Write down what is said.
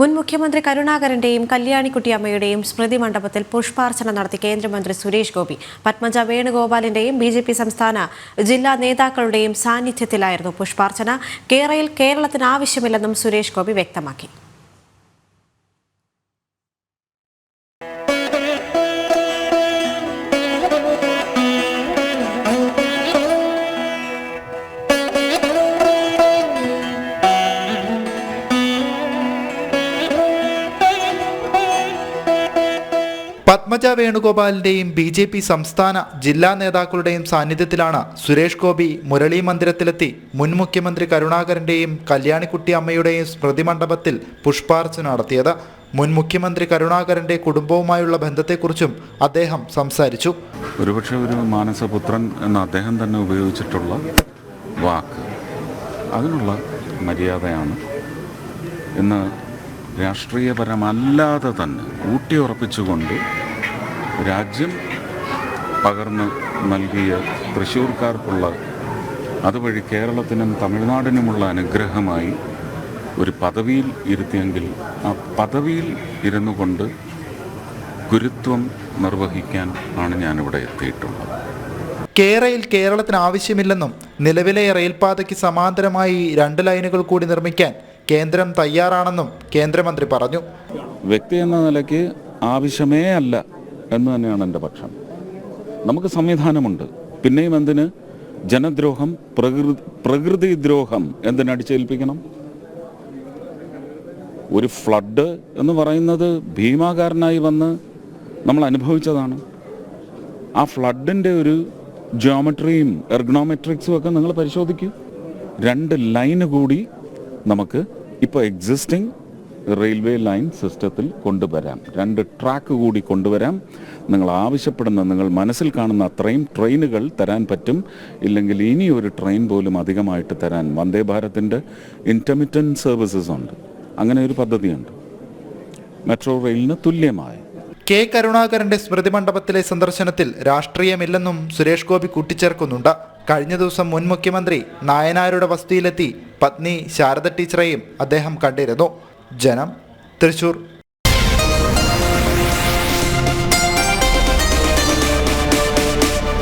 മുൻ മുഖ്യമന്ത്രി കരുണാകരന്റെയും കല്യാണിക്കുട്ടിയമ്മയുടെയും സ്മൃതി മണ്ഡപത്തിൽ പുഷ്പാർച്ചന നടത്തി കേന്ദ്രമന്ത്രി സുരേഷ് ഗോപി. പത്മജ വേണുഗോപാലിന്റെയും ബി ജെ പി സംസ്ഥാന ജില്ലാ നേതാക്കളുടെയും സാന്നിധ്യത്തിലായിരുന്നു പുഷ്പാർച്ചന. കേരളയിൽ കേരളത്തിന് ആവശ്യമില്ലെന്നും സുരേഷ് ഗോപി വ്യക്തമാക്കി. പത്മജ വേണുഗോപാലിന്റെയും ബി ജെ പി സംസ്ഥാന ജില്ലാ നേതാക്കളുടെയും സാന്നിധ്യത്തിലാണ് സുരേഷ് ഗോപി മുരളി മന്ദിരത്തിലെത്തി മുൻ മുഖ്യമന്ത്രി കരുണാകരന്റെയും കല്യാണിക്കുട്ടി അമ്മയുടെയും സ്മൃതി മണ്ഡപത്തിൽ പുഷ്പാർച്ചന നടത്തിയത്. മുൻ മുഖ്യമന്ത്രി കരുണാകരന്റെ കുടുംബവുമായുള്ള ബന്ധത്തെക്കുറിച്ചും അദ്ദേഹം സംസാരിച്ചു. ഒരുപക്ഷെ ഒരു മാനസപുത്രൻ എന്ന് അദ്ദേഹം തന്നെ ഉപയോഗിച്ചിട്ടുള്ള വാക്ക്. അതിനുള്ള മര്യാദയാണ്. ഇന്ന് രാഷ്ട്രീയപരമല്ലാതെ തന്നെ ഊട്ടിയുറപ്പിച്ചുകൊണ്ട് രാജ്യം പകർന്ന് നൽകിയ തൃശ്ശൂർക്കാർക്കുള്ള അതുവഴി കേരളത്തിനും തമിഴ്നാടിനുമുള്ള അനുഗ്രഹമായി ഒരു പദവിയിൽ ഇരുത്തിയെങ്കിൽ ആ പദവിയിൽ ഇരുന്നു കൊണ്ട് ഗുരുത്വം നിർവഹിക്കാൻ ആണ് ഞാനിവിടെ എത്തിയിട്ടുള്ളത്. കേരയിൽ കേരളത്തിന് ആവശ്യമില്ലെന്നും നിലവിലെ റെയിൽപാതയ്ക്ക് സമാന്തരമായി രണ്ട് ലൈനുകൾ കൂടി നിർമ്മിക്കാൻ കേന്ദ്രം തയ്യാറാണെന്നും കേന്ദ്രമന്ത്രി പറഞ്ഞു. വ്യക്തി എന്ന നിലയ്ക്ക് ആവശ്യമേ അല്ല. എന്ന് തന്നെയാണ് എന്റെ പക്ഷം. നമുക്ക് സംവിധാനമുണ്ട്. പിന്നെയും എന്തിന്? ജനദ്രോഹം പ്രകൃതി പ്രകൃതി ദ്രോഹം എന്തിനടിച്ചേൽപ്പിക്കണം ഒരു ഫ്ലഡ് എന്ന് പറയുന്നത് ഭീമാകാരനായി വന്ന് നമ്മൾ അനുഭവിച്ചതാണ്. ആ ഫ്ലഡിന്റെ ഒരു ജിയോമെട്രിയും എർഗണോമെട്രിക്സും ഒക്കെ നിങ്ങൾ പരിശോധിക്കൂ. രണ്ട് ലൈന് കൂടി നമുക്ക് ഇപ്പോൾ എക്സിസ്റ്റിംഗ് റെയിൽവേ ലൈൻ സിസ്റ്റത്തിൽ കൊണ്ടുവരാം. രണ്ട് ട്രാക്ക് കൂടി കൊണ്ടുവരാം. നിങ്ങൾ ആവശ്യപ്പെടുന്ന നിങ്ങൾ മനസ്സിൽ കാണുന്ന അത്രയും ട്രെയിനുകൾ തരാൻ പറ്റും. ഇല്ലെങ്കിൽ ഇനി ഒരു ട്രെയിൻ പോലും അധികമായിട്ട് തരാൻ വന്ദേ ഭാരതിന്റെ ഇന്റർമിറ്റന്റ് സർവീസസ് ഉണ്ട്. അങ്ങനെ ഒരു പദ്ധതിയുണ്ട്. മെട്രോ റെയിലിന് തുല്യമായി. കെ കരുണാകരന്റെ സ്മൃതി മണ്ഡപത്തിലെ സന്ദർശനത്തിൽ രാഷ്ട്രീയമില്ലെന്നും സുരേഷ് ഗോപി കൂട്ടിച്ചേർക്കുന്നുണ്ട്. കഴിഞ്ഞ ദിവസം മുൻ മുഖ്യമന്ത്രി നായനാരുടെ വസതിയിലെത്തി പത്നി ശാരദ ടീച്ചറെയും അദ്ദേഹം കണ്ടിരുന്നു. ജനം. തൃശൂർ